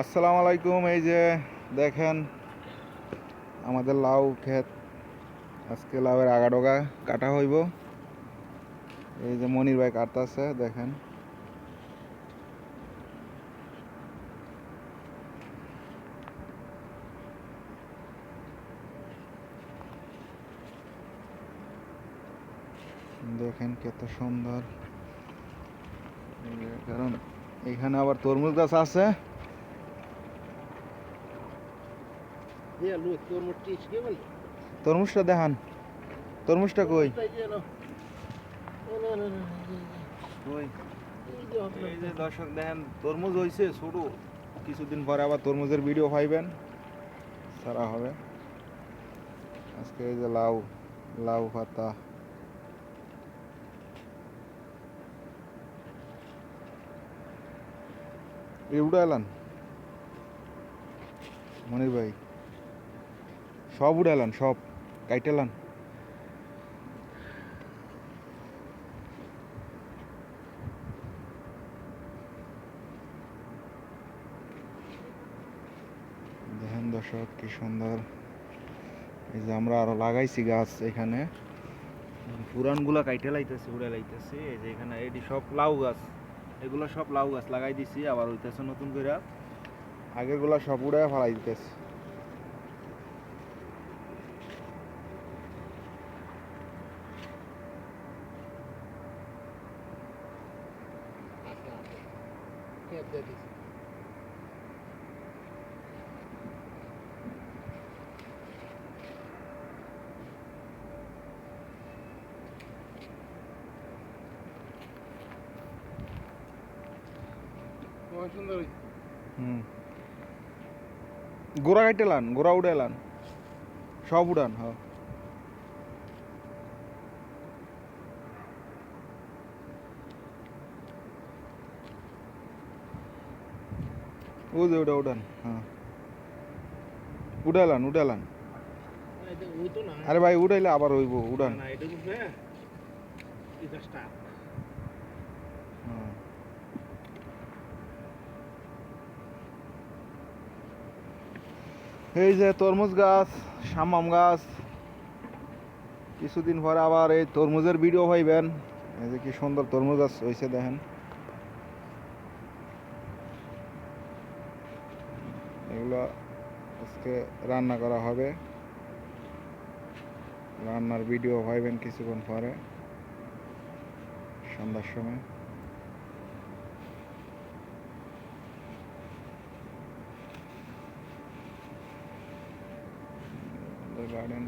আসসালামু আলাইকুম, এই যে দেখেন আমাদের লাউ ক্ষেত। আজকে লাউয়ের আগাডোগা কাটা হইব। এই যে মনির ভাই কাটতেছে, দেখেন। দেখেন কত সুন্দর। কারণ এখানে আবার তরমুজ গাছ আছে। তরমুজটা দেখান। তরমুজটা কই? এই যে দর্শক দেখেন তরমুজ হইছে ছোট। কিছুদিন পরে আবার তরমুজের ভিডিও পাইবেন। সারা হবে। আজকে এই যে লাউ লাউ পাতা। এই উড়াইলান মনির ভাই। সব উড়াইলান সব কাইটেলান। দেখেন দর্শক, কি সুন্দর। এই যে আমরা আরও লাগাইছি গাছ এখানে। পুরানগুলা কাইটে লাইতেছে উড়ে লাইতেছে। এই যে এখানে এটি সব লাউ গাছ, এগুলো সব লাউ গাছ লাগাই দিছি, আবার হইতেছে নতুন করে আগেরগুলা সব উড়ে ফেলাই দিতেছে Dedi. Muy সুন্দর। হুম। গোড়া গোড়া উড়াইলান সব উড়ান হ্যাঁ। ও যে ওটা উড়ান হ্যাঁ। উড়ালান উড়ালান। এটা হইতো না। আরে ভাই উড়াইলে আবার হইব উড়ান। না এটা উঠবে এটা স্টার্ট হ্যাঁ। এই যে তরমুজ গাছ শামাম গাছ। কিছুদিন পরে আবার এই তরমুজের ভিডিও পাইবেন। এই যে কি সুন্দর তরমুজ গাছ হয়েছে দেখেন। এগুলো আজকে রান্না করা হবে। রান্নার ভিডিও পাইবেন কিছুক্ষণ পরে সন্ধ্যার সময়। গার্ডেন